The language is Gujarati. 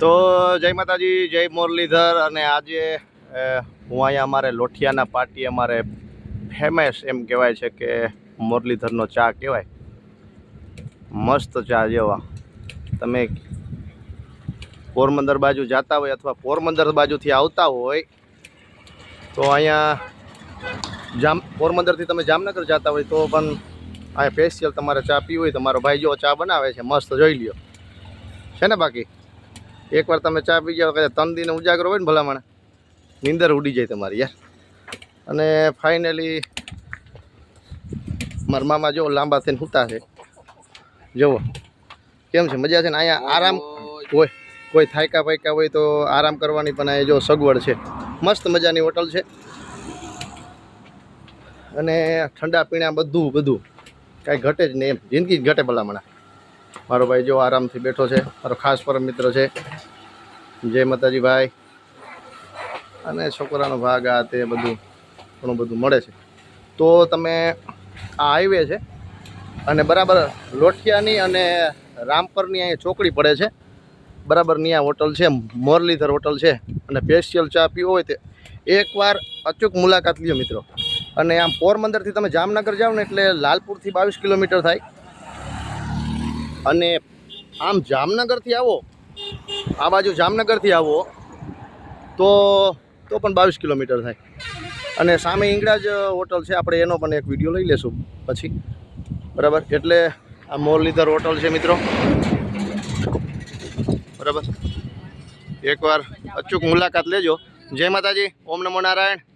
તો જય માતાજી, જય મુરલીધર અને આજે હું અહીંયા અમારે લોઠિયાના પાટી અમારે ફેમસ એમ કહેવાય છે કે મુરલીધરનો ચા કહેવાય. મસ્ત ચા જેવા તમે પોરબંદર બાજુ જતા હોય અથવા પોરબંદર બાજુથી આવતા હોય, તો અહીંયા જામ, પોરબંદરથી તમે જામનગર જતા હોય તો પણ અહીંયા સ્પેશિયલ તમારે ચા પીવી હોય, તમારો ભાઈ જો ચા બનાવે છે, મસ્ત જોઈ લ્યો. છે ને બાકી? એકવાર તમે ચા પી જાઓ કદાચ ત્રણ દિન ઉજાગરો હોય ને ભલામણ નીંદર ઉડી જાય તમારી યાર. અને ફાઇનલી મારા મામા જો લાંબા થઈને સૂતા છે. જુઓ કેમ છે? મજા છે ને? અહીંયા આરામ હોય કોઈ થાયકા પાયકા હોય તો આરામ કરવાની પણ અહીંયા જો સગવડ છે. મસ્ત મજાની હોટલ છે. અને ઠંડા પીણા બધું બધું. કાંઈ ઘટે જ નહીં એમ. જિંદગી જ ઘટે ભલામણા. મારો ભાઈ જો આરામથી બેઠો છે, મારો ખાસ પરમ મિત્ર છે, જય માતાજી ભાઈ અને છોકરાનો ભાગ આ તે બધું, ઘણું બધું મળે છે. તો તમે આ હાઈવે છે, અને બરાબર લોઠિયાની અને રામપરની અહીંયા ચોકડી પડે છે. બરાબરની આ હોટલ છે, મોરલીધર હોટલ છે, અને સ્પેશિયલ ચા પીવો હોય તે. એકવાર અચૂક મુલાકાત લ્યો મિત્રો. અને આમ પોરબંદરથી તમે જામનગર જાઓ ને એટલે લાલપુરથી બાવીસ કિલોમીટર થાય. અને આમ જામનગરથી આવો, આ બાજુ જામનગરથી આવો, તો તો પણ બાવીસ કિલોમીટર થાય. અને સામે ઇંગડાજ હોટલ છે, આપણે એનો પણ એક વીડિયો લઈ લેશું પછી. બરાબર? એટલે આ મોરલીધર હોટલ છે, મિત્રો. બરાબર? એકવાર અચૂક મુલાકાત લેજો. જય માતાજી. ઓમ નમો નારાયણ.